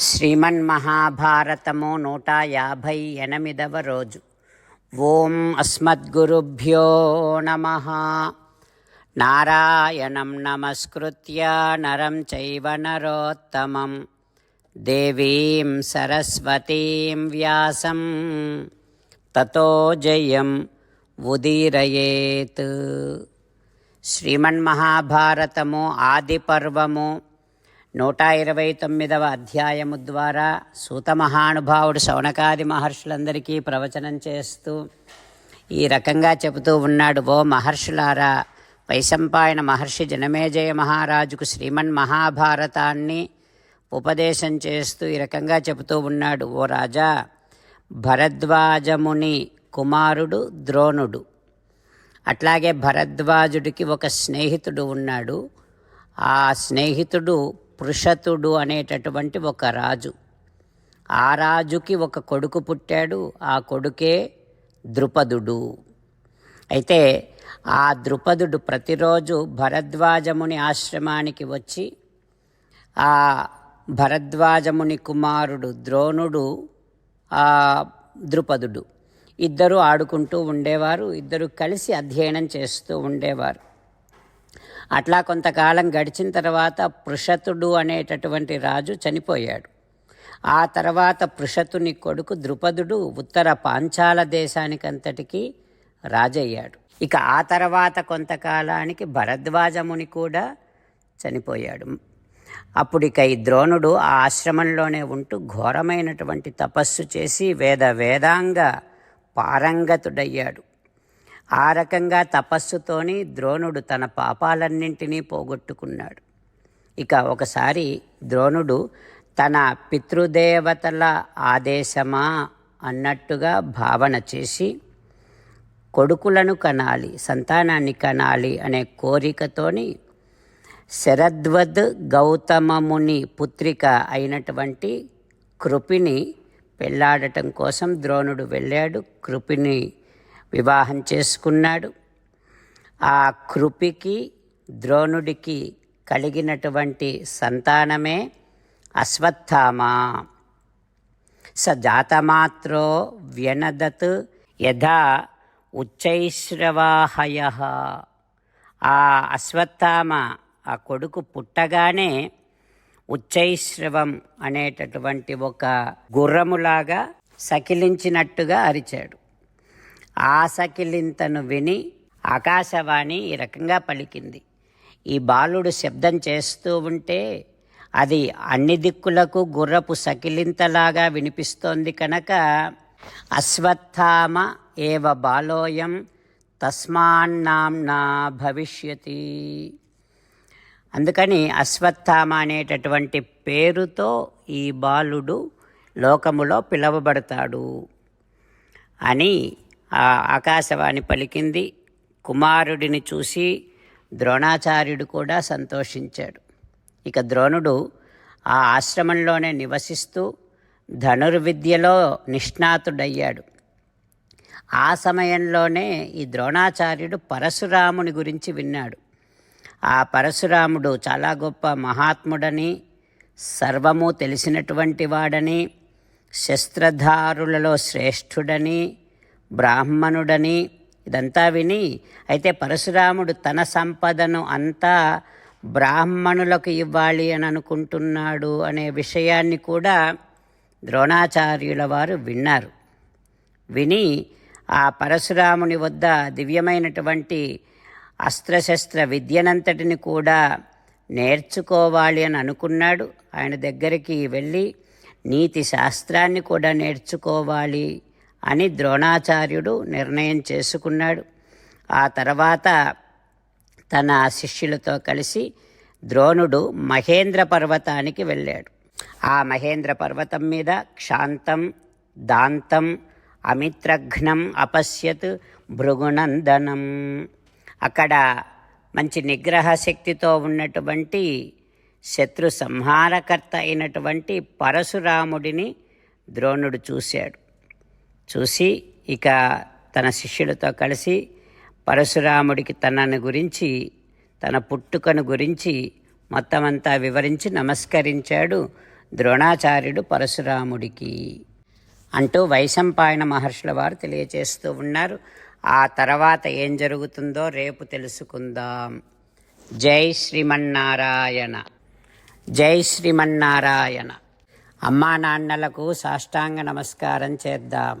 శ్రీమన్మహాభారతము నూట యాభై ఎనిమిదవ రోజు. ఓం అస్మద్గురుభ్యో నమ. నారాయణం నమస్కృత్య నరం చైవ నరోత్తమం. దేవీం సరస్వతీం వ్యాసం. తతో జయం ఉదీరయేత్. శ్రీమన్మహాభారతము ఆది పర్వము నూట ఇరవై తొమ్మిదవ అధ్యాయము ద్వారా సూత మహానుభావుడు శౌనకాది మహర్షులందరికీ ప్రవచనం చేస్తూ ఈ రకంగా చెబుతూ ఉన్నాడు ఓ మహర్షులారా వైశంపాయన మహర్షి జనమేజయ మహారాజుకు శ్రీమన్ మహాభారతాన్ని ఉపదేశం చేస్తూ ఈ రకంగా చెబుతూ ఉన్నాడు ఓ రాజా భరద్వాజముని కుమారుడు ద్రోణుడు. అట్లాగే భరద్వాజుడికి ఒక స్నేహితుడు ఉన్నాడు. ఆ స్నేహితుడు పృషతుడు అనేటటువంటి ఒక రాజు. ఆ రాజుకి ఒక కొడుకు పుట్టాడు. ఆ కొడుకే ద్రుపదుడు. అయితే ఆ ద్రుపదుడు ప్రతిరోజు భరద్వాజముని ఆశ్రమానికి వచ్చి ఆ భరద్వాజముని కుమారుడు ద్రోణుడు ఆ ద్రుపదుడు. ఇద్దరు ఆడుకుంటూ ఉండేవారు. ఇద్దరు కలిసి అధ్యయనం చేస్తూ ఉండేవారు. అట్లా కొంతకాలం గడిచిన తర్వాత పృషతుడు అనేటటువంటి రాజు చనిపోయాడు. ఆ తర్వాత పృషతుని కొడుకు ద్రుపదుడు ఉత్తర పాంచాల దేశానికంతటికి రాజయ్యాడు. ఇక ఆ తర్వాత కొంతకాలానికి భరద్వాజముని కూడా చనిపోయాడు. అప్పుడు ఇక ఈ ద్రోణుడు ఆ ఆశ్రమంలోనే ఉంటూ ఘోరమైనటువంటి తపస్సు చేసి వేద వేదాంగ పారంగతుడయ్యాడు. ఆ రకంగా తపస్సుతోని ద్రోణుడు తన పాపాలన్నింటినీ పోగొట్టుకున్నాడు. ఇక ఒకసారి ద్రోణుడు తన పితృదేవతల ఆదేశమా అన్నట్టుగా భావన చేసి కొడుకులను కనాలి సంతానాన్ని కనాలి అనే కోరికతోని శరద్వద్ గౌతమముని పుత్రిక అయినటువంటి కృపిని పెళ్ళాడటం కోసం ద్రోణుడు వెళ్ళాడు. కృపిని వివాహం చేసుకున్నాడు. ఆ కృపికి ద్రోణుడికి కలిగినటువంటి సంతానమే అశ్వత్థామ. స జాతమాత్రో వ్యనదత్ యథా ఉచ్చైశ్రవాహయ. ఆ అశ్వత్థామ ఆ కొడుకు పుట్టగానే ఉచ్చైశ్రవం అనేటటువంటి ఒక గుర్రములాగా సకిలించినట్టుగా అరిచాడు. ఆ సకిలింతను విని ఆకాశవాణి ఈ రకంగా పలికింది. ఈ బాలుడు శబ్దం చేస్తూ ఉంటే అది అన్ని దిక్కులకు గుర్రపు సకిలింతలాగా వినిపిస్తోంది కనుక అశ్వత్థామ ఏవ బాలోయం తస్మాన్నాంనా భవిష్యతి. అందుకని అశ్వత్థామ అనేటటువంటి పేరుతో ఈ బాలుడు లోకములో పిలువబడతాడు అని ఆకాశవాణి పలికింది. కుమారుడిని చూసి ద్రోణాచార్యుడు కూడా సంతోషించాడు. ఇక ద్రోణుడు ఆ ఆశ్రమంలోనే నివసిస్తూ ధనుర్విద్యలో నిష్ణాతుడయ్యాడు. ఆ సమయంలోనే ఈ ద్రోణాచార్యుడు పరశురాముని గురించి విన్నాడు. ఆ పరశురాముడు చాలా గొప్ప మహాత్ముడని సర్వము తెలిసినటువంటి వాడని శస్త్రధారులలో శ్రేష్ఠుడని బ్రాహ్మణుడని ఇదంతా విని అయితే పరశురాముడు తన సంపదను అంతా బ్రాహ్మణులకు ఇవ్వాలి అని అనుకుంటున్నాడు అనే విషయాన్ని కూడా ద్రోణాచార్యుల వారు విన్నారు. విని ఆ పరశురాముని వద్ద దివ్యమైనటువంటి అస్త్రశస్త్ర విద్యనంతటిని కూడా నేర్చుకోవాలి అని అనుకున్నాడు. ఆయన దగ్గరికి వెళ్ళి నీతి శాస్త్రాన్ని కూడా నేర్చుకోవాలి. అని ద్రోణాచార్యుడు నిర్ణయం చేసుకున్నాడు. ఆ తర్వాత తన శిష్యులతో కలిసి ద్రోణుడు మహేంద్ర పర్వతానికి వెళ్ళాడు. ఆ మహేంద్ర పర్వతం మీద క్షాంతం దాంతం అమిత్రఘ్నం అపశ్యత్ భృగునందనం. అక్కడ మంచి నిగ్రహ శక్తితో ఉన్నటువంటి శత్రు సంహారకర్త అయినటువంటి పరశురాముడిని ద్రోణుడు చూశాడు. చూసి ఇక తన శిష్యులతో కలిసి పరశురాముడికి తనను గురించి తన పుట్టుకను గురించి మొత్తమంతా వివరించి నమస్కరించాడు ద్రోణాచార్యుడు పరశురాముడికి. అంటూ వైశంపాయన మహర్షుల వారు తెలియచేస్తూ ఉన్నారు. ఆ తర్వాత ఏం జరుగుతుందో రేపు తెలుసుకుందాం. జై శ్రీమన్నారాయణ. జై శ్రీమన్నారాయణ. అమ్మా నాన్నలకు సాష్టాంగ నమస్కారం చేద్దాం.